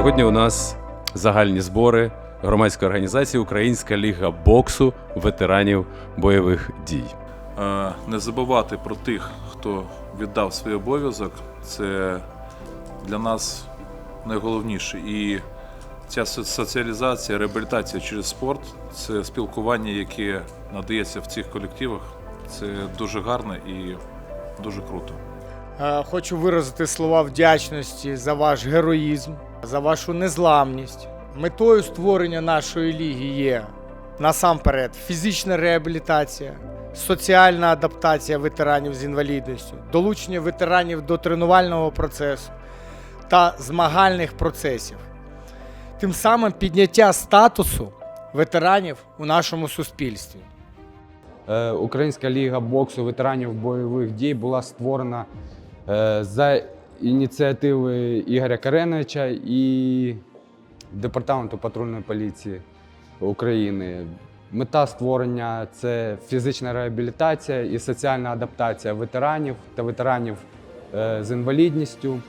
Сьогодні у нас загальні збори громадської організації Українська ліга боксу ветеранів бойових дій. Е, не забувати про тих, хто віддав свій обов'язок. Це для нас найголовніше. І ця соціалізація, реабілітація через спорт це спілкування, яке надається в цих колективах. Це дуже гарно і дуже круто. Е, Хочу виразити слова вдячності за ваш героїзм, за вашу незламність. Метою створення нашої ліги є насамперед фізична реабілітація, соціальна адаптація ветеранів з інвалідністю, долучення ветеранів до тренувального процесу та змагальних процесів. Тим самим підняття статусу ветеранів у нашому суспільстві. Е, Українська ліга боксу ветеранів бойових дій була створена е, за ініціативи Ігоря Кареновича і Департаменту патрульної поліції України. Мета створення це фізична реабілітація і соціальна адаптація ветеранів та ветеранів е, з інвалідністю.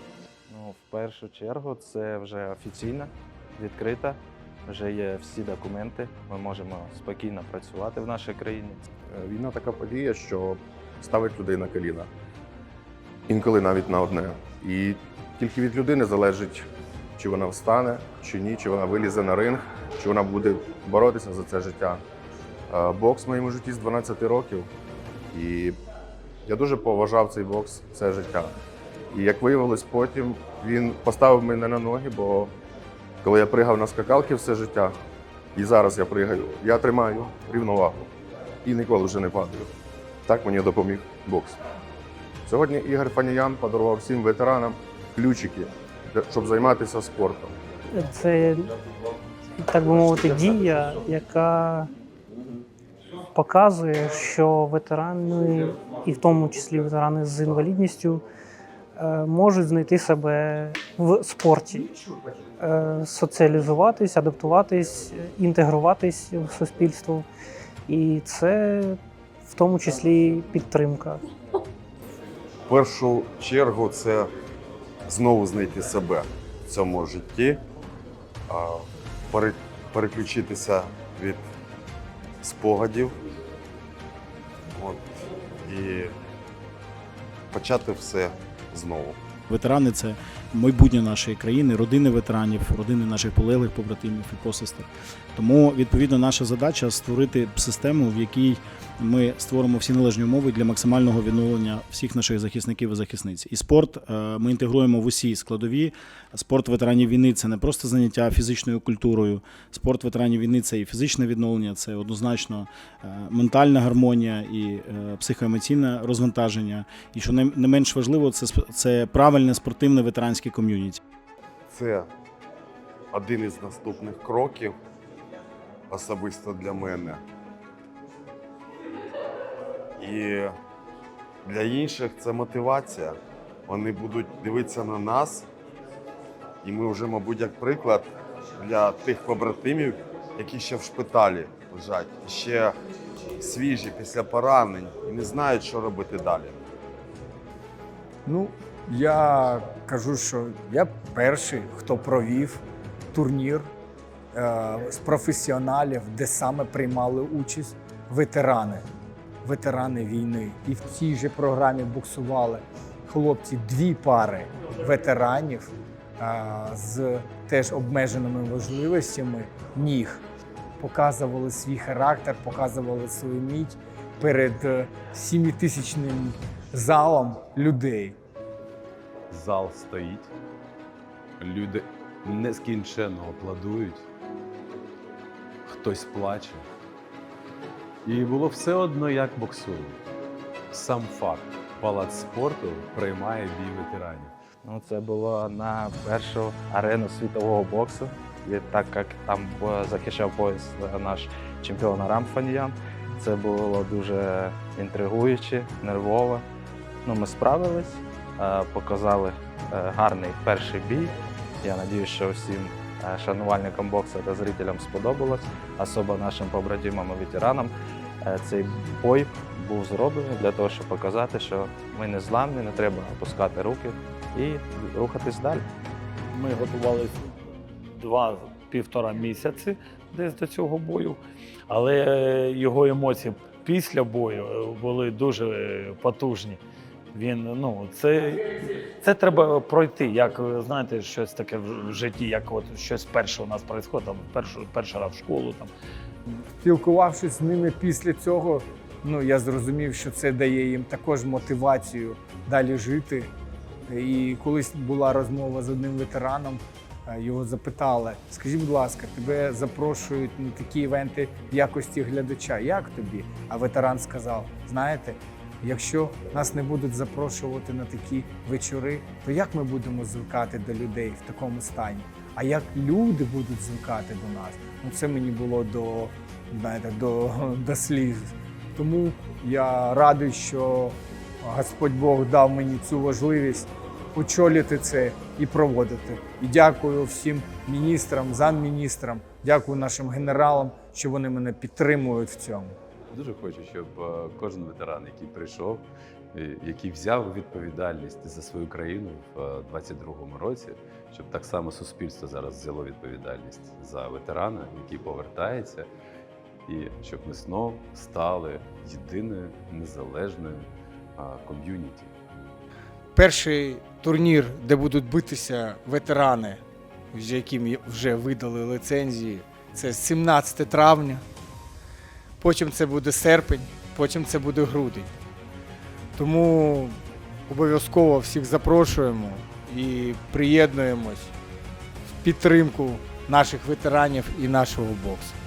Ну, в першу чергу, це вже офіційно, відкрита. Вже є всі документи. Ми можемо спокійно працювати в нашій країні. Е, Війна така подія, що ставить людей на коліна. Інколи навіть на одне. І тільки від людини залежить, чи вона встане, чи ні, чи вона вилізе на ринг, чи вона буде боротися за це життя. Е, Бокс в моєму житті з 12 років. І я дуже поважав цей бокс все життя. І як виявилось потім, він поставив мене на ноги, бо коли я пригав на скакалки все життя, і зараз я пригаю, я тримаю рівновагу і ніколи вже не падаю. Так мені допоміг бокс. Сьогодні Ігор Фаніян подарував всім ветеранам ключики, щоб займатися спортом. Це, так би мовити, дія, яка показує, що ветерани, і в тому числі ветерани з інвалідністю, е, можуть знайти себе в спорті, е, соціалізуватись, адаптуватись, інтегруватись в суспільство. І це в тому числі підтримка. Першу чергу це знову знайти себе в цьому житті, переключитися від спогадів от, і почати все знову. Ветерани це майбутнє нашої країни, родини ветеранів, родини наших полеглих побратимів і посестер. Тому відповідно наша задача створити систему, в якій ми створимо всі належні умови для максимального відновлення всіх наших захисників і захисниць. І спорт е, ми інтегруємо в усі складові. Спорт ветеранів війни це не просто заняття фізичною культурою. Спорт ветеранів війни це і фізичне відновлення, це однозначно е, ментальна гармонія і е, психоемоційне розвантаження. І що не менш важливо, це це правильне спортивне ветеранське ком'юніті. Це один із наступних кроків особисто для мене. І для інших це мотивація. Вони будуть дивитися на нас, і ми вже, мабуть, як приклад для тих побратимів, які ще в шпиталі лежать, ще свіжі після поранень і не знають, що робити далі. Ну, я кажу, що я перший, хто провів турнір е, з професіоналів, де саме приймали участь ветерани, ветерани війни. І в цій же програмі буксували хлопці дві пари ветеранів е, з теж обмеженими можливостями ніг. Показували свій характер, показували свою мідь перед е, сімітисячним залом людей. Зал стоїть, люди нескінченно аплодують, хтось плаче. І було все одно, як боксують. Сам факт, палац спорту приймає бій ветеранів. Ну, це було на першу арену світового боксу. І так як там захищав пояс наш чемпіон Арам Фаніян, це було дуже інтригуюче, нервово. Ну, ми справились, показали е, гарний перший бій. Я сподіваюся, що всім е, шанувальникам боксу та зрителям сподобалось, особливо нашим побратимам і ветеранам. Е, Цей бой був зроблений для того, щоб показати, що ми не зламні, не треба опускати руки і рухатись далі. Ми готувалися два-півтора місяці десь до цього бою. Але його емоції після бою е, були дуже е, потужні. Він ну це, це треба пройти. Як знаєте, щось таке в житті, як от щось перше у нас відбувається, там першу перший раз в школу там. Спілкувавшись з ними після цього, ну я зрозумів, що це дає їм також мотивацію далі жити. І колись була розмова з одним ветераном, е, його запитали: скажіть, будь ласка, тебе запрошують на такі івенти в якості глядача. Як тобі? А ветеран сказав: знаєте, якщо нас не будуть запрошувати на такі вечори, то як ми будемо звикати до людей в такому стані? А як люди будуть звикати до нас? Ну це мені було до, знаєте, до, до сліз. Тому я радий, що Господь Бог дав мені цю важливість очолити це і проводити. І дякую всім міністрам, замміністрам, дякую нашим генералам, що вони мене підтримують в цьому. Дуже хочу, щоб е, кожен ветеран, який прийшов, е, який взяв відповідальність за свою країну в е, 22-му році, щоб так само суспільство зараз взяло відповідальність за ветерана, який повертається, і щоб ми знов стали єдиною незалежною ком'юніті. Перший турнір, де будуть битися ветерани, з яким вже видали лицензії, це 17 травня. Потім це буде серпень, потім це буде грудень. Тому обов'язково всіх запрошуємо і приєднуємось в підтримку наших ветеранів і нашого боксу.